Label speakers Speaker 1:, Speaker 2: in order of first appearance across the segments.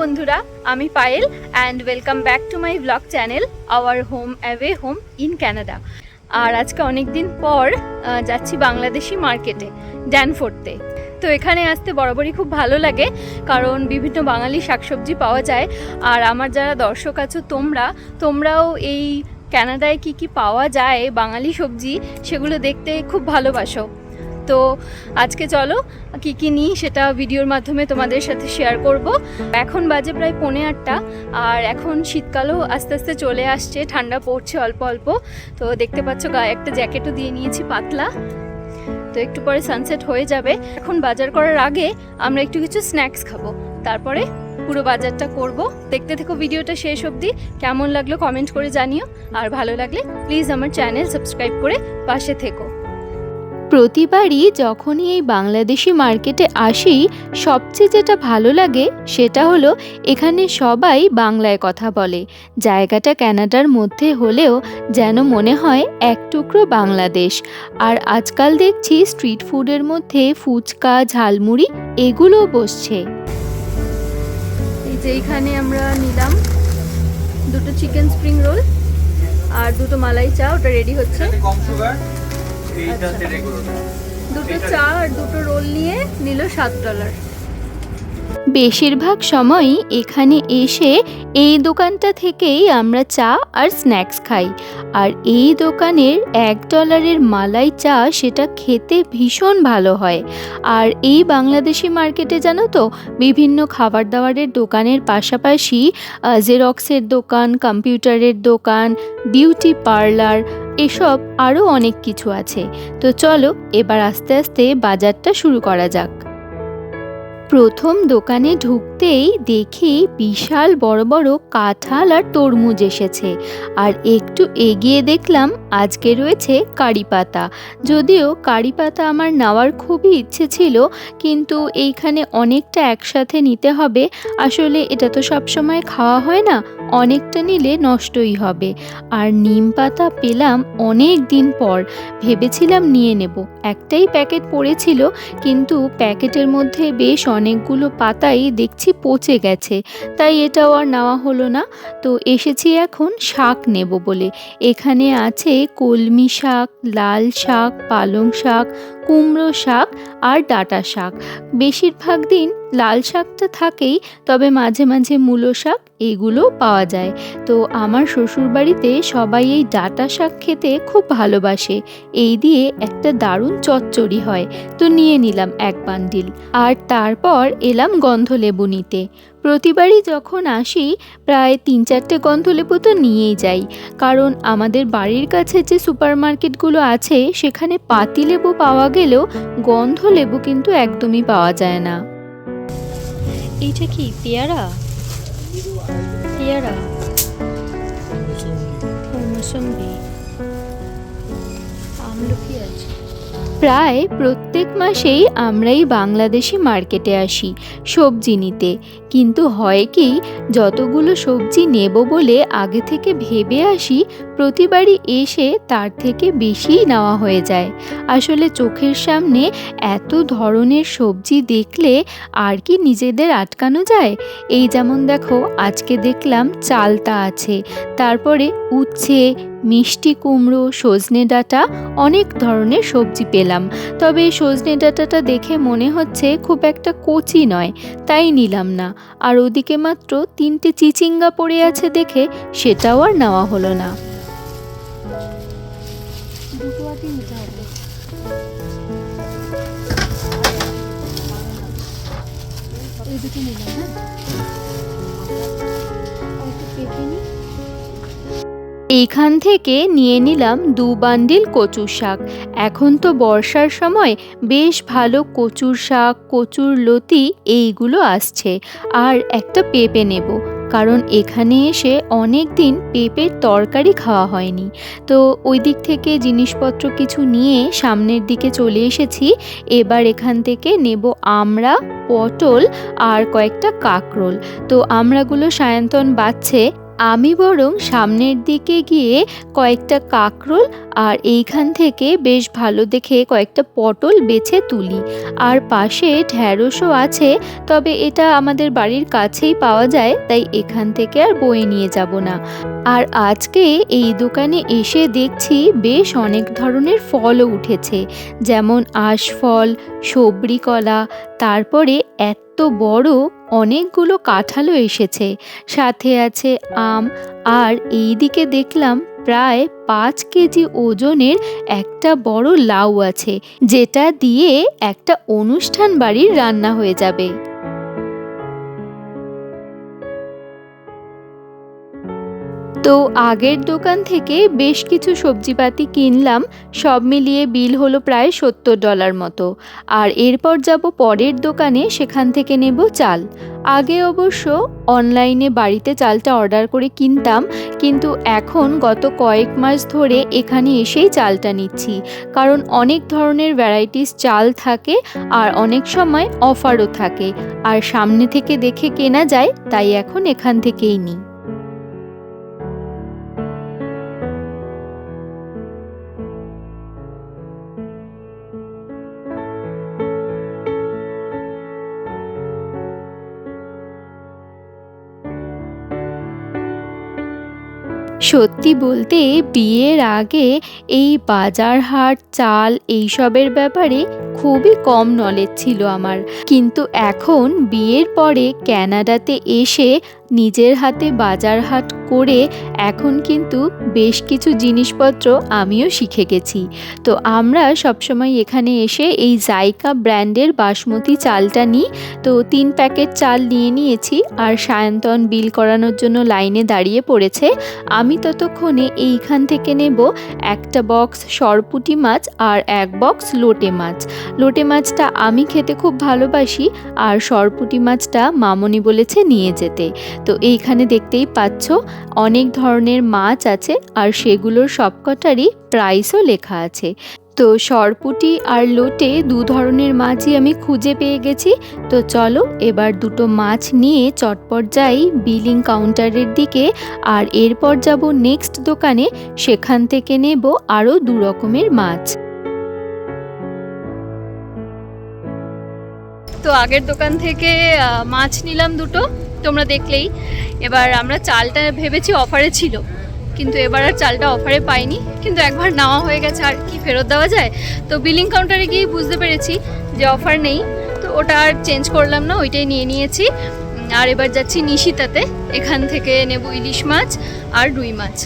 Speaker 1: বন্ধুরা, আমি Payel and welcome back to my blog channel our home away home in Canada আর আজকে অনেক দিন পর যাচ্ছি বাংলাদেশি মার্কেটে ড্যানফোর্টতে তো। এখানে আসতে বরাবরই খুব ভালো লাগে, কারণ বিভিন্ন বাঙালি শাকসবজি পাওয়া যায়। আর আমার যারা দর্শক আছো তোমরা, তোমরাও এই ক্যানাডায় কি কি পাওয়া যায়, বাঙালি সবজি, সেগুলো দেখতে খুব ভালোবাসো। তো আজকে চলো, কি কি নিই সেটা ভিডিওর মাধ্যমে তোমাদের সাথে শেয়ার করব। এখন বাজে প্রায় পৌনে আটটা, আর এখন শীতকালও আস্তে আস্তে চলে আসছে, ঠান্ডা পড়ছে অল্প অল্প। তো দেখতে পাচ্ছ গায়ে একটা জ্যাকেটও দিয়ে নিয়েছি পাতলা। তো একটু পরে সানসেট হয়ে যাবে। এখন বাজার করার আগে আমরা একটু কিছু স্ন্যাক্স খাব। তারপরে পুরো বাজারটা করব। দেখতে থেকো ভিডিওটা শেষ অবধি। কেমন লাগল কমেন্ট করে জানিও। আর ভালো লাগলে প্লিজ আমার চ্যানেল সাবস্ক্রাইব করে পাশে থেকো।
Speaker 2: প্রতিবারই যখনই এই বাংলাদেশি মার্কেটে আসি, সবচেয়ে যেটা ভালো লাগে সেটা হলো এখানে সবাই বাংলায় কথা বলে। জায়গাটা ক্যানাডার মধ্যে হলেও যেন মনে হয় এক টুকরো বাংলাদেশ। আর আজকাল দেখছি স্ট্রিট ফুডের মধ্যে ফুচকা, ঝালমুড়ি এগুলোও বসছে।
Speaker 1: এইখানে আমরা নিলাম দুটো চিকেন স্প্রিং রোল আর দুটো মালাই চা, ওটা রেডি হচ্ছে। দুটো চা আর দুটো রোল নিয়ে নিল সাত ডলার
Speaker 2: বেশিরভাগ সময়ই এখানে এসে এই দোকানটা থেকেই আমরা চা আর স্ন্যাক্স খাই। আর এই দোকানের এক ডলারের মালাই চা সেটা খেতে ভীষণ ভালো হয়। আর এই বাংলাদেশি মার্কেটে জানো তো বিভিন্ন খাবার দাবারের দোকানের পাশাপাশি জেরক্সের দোকান কম্পিউটারের দোকান বিউটি পার্লার এসব আরও অনেক কিছু আছে। তো চলো এবার আস্তে আস্তে বাজারটা শুরু করা যাক। প্রথম দোকানে ঢুকতেই দেখি বিশাল বড় বড় কাঁঠাল আর তরমুজ এসেছে। আর একটু এগিয়ে দেখলাম আজকে রয়েছে কারি পাতা। যদিও কারি পাতা আমার নেওয়ার খুবই ইচ্ছে ছিল, কিন্তু এইখানে অনেকটা একসাথে নিতে হবে। আসলে এটা তো সবসময় খাওয়া হয় না, অনেকটা নিলে নষ্টই হবে। আর নিম পাতা পেলাম অনেক দিন পর। ভেবেছিলাম নিয়ে নেব। একটাই প্যাকেট পড়েছিল, কিন্তু প্যাকেটের মধ্যে বেশ অনেকগুলো পাতাই দেখছি পচে গেছে, তাই এটাও আর নেওয়া হলো না। তো এসেছি এখন শাক নেব বলে। এখানে আছে কলমি শাক, লাল শাক, পালং শাক কুমড়ো শাক আর ডাঁটা শাক। বেশিরভাগ দিন লাল শাকটা থাকেই, তবে মাঝে মাঝে মূলো শাক এগুলো পাওয়া যায়। তো আমার শ্বশুরবাড়িতে সবাই এই ডাঁটা শাক খেতে খুব ভালোবাসে। এই দিয়ে একটা দারুণ চচ্চড়ি হয়। তো নিয়ে নিলাম এক বান্ডিল। আর তারপর এলাম গন্ধলেবু নিতে। প্রতিবারই যখন আসি প্রায় তিন চারটে গন্ধলেবু তো নিয়েই যাই। কারণ আমাদের বাড়ির কাছে যে সুপার মার্কেটগুলো আছে সেখানে পাতিলেবু পাওয়া গেলেও গন্ধলেবু কিন্তু একদমই পাওয়া যায় না। এইটা কি পেয়ারা? পেয়ারা? আমলকি আছে। প্রায় প্রত্যেক মাসেই আমরাই বাংলাদেশি মার্কেটে আসি সবজি নিতে। কিন্তু হয় কি, যতগুলো সবজি নেব বলে আগে থেকে ভেবে আসি, প্রতিবারই এসে তার থেকে বেশিই নেওয়া হয়ে যায়। আসলে চোখের সামনে এত ধরনের সবজি দেখলে আর কি নিজেদের আটকানো যায়? এই যেমন দেখো, আজকে দেখলাম চালতা আছে, তারপরে উচ্ছে মিষ্টি কুমড়ো, সজনে ডাঁটা, অনেক ধরনের সবজি পেলাম। তবে সজনে ডাঁটাটা দেখে মনে হচ্ছে খুব একটা কচি নয়, তাই নিলাম না। আর ওদিকে মাত্র তিনটে চিচিঙ্গা পড়ে আছে দেখে সেটাও আর নেওয়া হলো না।
Speaker 1: এই দুটো নিলাম হ্যাঁ? পেঁপে নিই।
Speaker 2: এইখান থেকে নিয়ে নিলাম দু বান্ডিল কচুর শাক। এখন তো বর্ষার সময় বেশ ভালো কচুর শাক, কচুর লতি এইগুলো আসছে। আর একটা পেঁপে নেব, কারণ এখানে এসে অনেক দিন পেঁপের তরকারি খাওয়া হয়নি। তো ওই দিক থেকে জিনিসপত্র কিছু নিয়ে সামনের দিকে চলে এসেছি। এবার এখান থেকে নেব আমরা পটল আর কয়েকটা কাকরোল। তো আমরাগুলো সায়ন্তন বাচ্ছে আমি বরং সামনের দিকে গিয়ে কয়েকটা কাকরোল আর এইখান থেকে বেশ ভালো দেখে কয়েকটা পটল বেছে তুলি। আর পাশে ঢ্যাঁড়সও আছে, তবে এটা আমাদের বাড়ির কাছেই পাওয়া যায়, তাই এখান থেকে আর বয়ে নিয়ে যাব না। আর আজকে এই দোকানে এসে দেখছি বেশ অনেক ধরনের ফলও উঠেছে, যেমন আশফল সবরি কলা তারপরে এত বড় অনেকগুলো কাঁঠালও এসেছে। সাথে আছে আম। আর এই দিকে দেখলাম প্রায় পাঁচ কেজি ওজনের একটা বড় লাউ আছে, যেটা দিয়ে একটা অনুষ্ঠান বাড়ির রান্না হয়ে যাবে। তো আগের দোকান থেকে বেশ কিছু সবজিপাতি কিনলাম, সব মিলিয়ে বিল হলো প্রায় সত্তর ডলার মতো। আর এরপর যাব পরের দোকানে, সেখান থেকে নেব চাল। আগে অবশ্য অনলাইনে বাড়িতে চালটা অর্ডার করে কিনতাম, কিন্তু এখন গত কয়েক মাস ধরে এখানে এসেই চালটা নিচ্ছি। কারণ অনেক ধরনের ভ্যারাইটিস চাল থাকে আর অনেক সময় অফারও থাকে। আর সামনে থেকে দেখে কেনা যায়, তাই এখন এখান থেকেই নিই। সত্যি বলতে বিয়ের আগে এই বাজার হাট চাল এইসবের ব্যাপারে খুবই কম নলেজ ছিল আমার। কিন্তু এখন বিয়ের পরে ক্যানাডাতে এসে নিজের হাতে বাজার হাট করে এখন কিন্তু বেশ কিছু জিনিসপত্র আমিও শিখে গেছি। তো আমরা সবসময় এখানে এসে এই জাইকা ব্র্যান্ডের বাসমতি চালটা নিই। তো তিন প্যাকেট চাল নিয়ে নিয়েছি আর সায়ন্তন বিল করানোর জন্য লাইনে দাঁড়িয়ে পড়েছে। আমি ততক্ষণে এইখান থেকে নেব একটা বক্স সরপুটি মাছ আর এক বক্স লোটে মাছ। লোটে মাছটা আমি খেতে খুব ভালোবাসি আর সরপুটি মাছটা মামনি বলেছে নিয়ে যেতে। তো এইখানে দেখতেই পাচ্ছ অনেক ধরনের মাছ আছে আর সেগুলোর সবকটারই প্রাইসও লেখা আছে। তো সরপুটি আর লোটে দু ধরনের মাছই আমি খুঁজে পেয়ে গেছি। তো চলো এবার দুটো মাছ নিয়ে চটপট যাই বিলিং কাউন্টারের দিকে আর এরপর যাব নেক্সট দোকানে। সেখান থেকে নেব আরও দু রকমের মাছ।
Speaker 1: তো আগের দোকান থেকে মাছ নিলাম দুটো, তোমরা দেখলেই। এবার আমরা চালটা ভেবেছি অফারে ছিল, কিন্তু এবার আর চালটা অফারে পাইনি। কিন্তু একবার নেওয়া হয়ে গেছে, আর কি ফেরত দেওয়া যায়? তো বিলিং কাউন্টারে গিয়ে বুঝতে পেরেছি যে অফার নেই। তো ওটা আর চেঞ্জ করলাম না, ওইটাই নিয়ে নিয়েছি। আর এবার যাচ্ছি নিশিতাতে, এখান থেকে নেব ইলিশ মাছ আর রুই মাছ।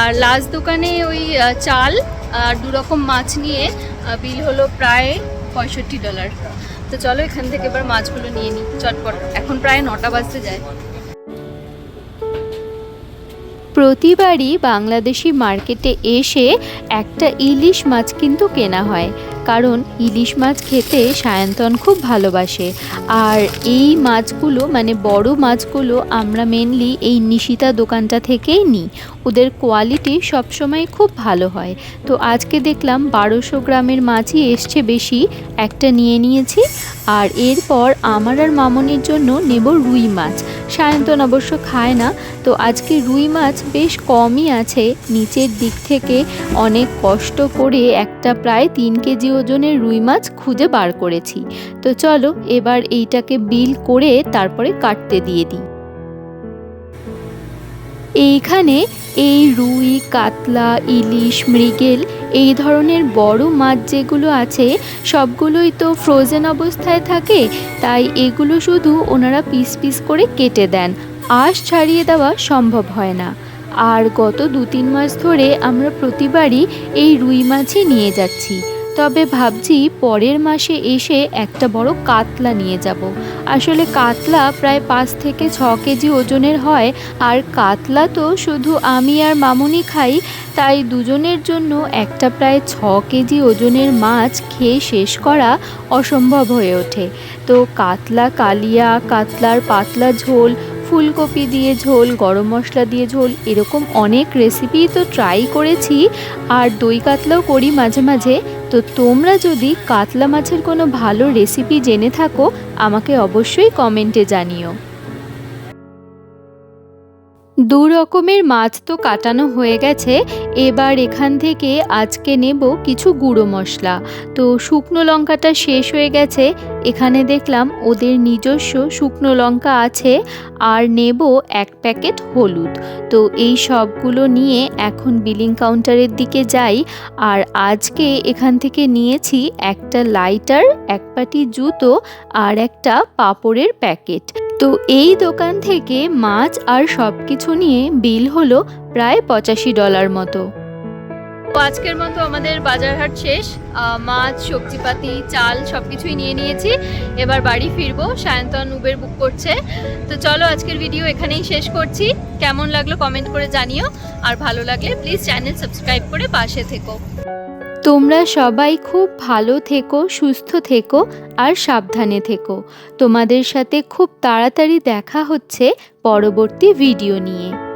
Speaker 1: আর লাস্ট দোকানে ওই চাল আর দু রকম মাছ নিয়ে বিল হলো প্রায় পঁয়ষট্টি ডলার তো চলো এখান থেকে এবার মাছগুলো নিয়ে নিই, চটপট। এখন প্রায় নটা বাজতে যায়।
Speaker 2: প্রতিবারই বাংলাদেশি মার্কেটে এসে একটা ইলিশ মাছ কিন্তু কেনা হয়। কারণ ইলিশ মাছ খেতে সায়ন্তন খুব ভালোবাসে। আর এই মাছগুলো মানে বড় মাছগুলো আমরা মেনলি এই নিশিতা দোকানটা থেকেই নিই। ওদের কোয়ালিটি সবসময় খুব ভালো হয়। তো আজকে দেখলাম বারোশো গ্রামের মাছই এসছে বেশি, একটা নিয়ে নিয়েছি। আর এরপর আমার আর মামনির জন্য নেব রুই মাছ। সায়ন্তন অবশ্য খায় না, তো আজকে রুই মাছ বেশ কমই আছে। নিচের দিক থেকে অনেক কষ্ট করে একটা প্রায় তিন কেজি ওজনের রুই মাছ খুঁজে বার করেছি। তো চলো, এবার এইটাকে বিল করে তারপরে কাটতে দিয়ে দিই। এইখানে এই রুই, কাতলা, ইলিশ, মৃগেল, এই ধরনের বড় মাছ যেগুলো আছে, সবগুলোই তো ফ্রোজেন অবস্থায় থাকে, তাই এগুলো শুধু ওনারা পিস পিস করে কেটে দেন। আঁশ ছাড়িয়ে দেওয়া সম্ভব হয় না। আর গত দু তিন মাস ধরে আমরা প্রতিবারই এই রুই মাছই নিয়ে যাচ্ছি। তবে ভাবছি পরের মাসে এসে একটা বড় কাতলা নিয়ে যাব। আসলে কাতলা প্রায় পাঁচ থেকে ছ কেজি ওজনের হয়, আর কাতলা তো শুধু আমি আর মামুনি খাই, তাই দুজনের জন্য একটা প্রায় ছ কেজি ওজনের মাছ খেয়ে শেষ করা অসম্ভব হয়ে ওঠে। তো কাতলা, কালিয়া, কাতলার পাতলা ঝোল, ফুলকপি দিয়ে ঝোল, গরম মশলা দিয়ে ঝোল, এরকম অনেক রেসিপি তো ট্রাই করেছি, আর দই কাতলাও করি মাঝে মাঝে। তো তোমরা যদি কাতলা মাছের কোনো ভালো রেসিপি জেনে থাকো আমাকে অবশ্যই কমেন্টে জানিও। দু রকমের মাছ তো কাটানো হয়ে গেছে, এবার এখান থেকে আজকে নেব কিছু গুঁড়ো মশলা। তো শুকনো লঙ্কাটা শেষ হয়ে গেছে, এখানে দেখলাম ওদের নিজস্ব শুকনো লঙ্কা আছে, আর নেব এক প্যাকেট হলুদ। তো এই সবগুলো নিয়ে এখন বিলিং কাউন্টারের দিকে যাই, আর আজকে এখান থেকে নিয়েছি একটা লাইটার, এক পাটি জুতো, আর একটা পাপড়ের প্যাকেট। তো এই দোকান থেকে মাছ আর সব কিছু নিয়ে বিল হলো প্রায় পঁচাশি ডলার মতো।
Speaker 1: আজকের মতো আমাদের বাজার হাট শেষ। মাছ, সবজিপাতি, চাল সব কিছুই নিয়ে নিয়েছি। এবার বাড়ি ফিরবো। সায়ন্তন উবের বুক করছে। তো চলো আজকের ভিডিও এখানেই শেষ করছি। কেমন লাগল কমেন্ট করে জানিও। আর ভালো লাগলে প্লিজ চ্যানেল সাবস্ক্রাইব করে পাশে থেকো।
Speaker 2: তোমরা সবাই খুব ভালো থেকো, সুস্থ থেকো আর সাবধানে থেকো। তোমাদের সাথে খুব তাড়াতাড়ি দেখা হচ্ছে পরবর্তী ভিডিও নিয়ে।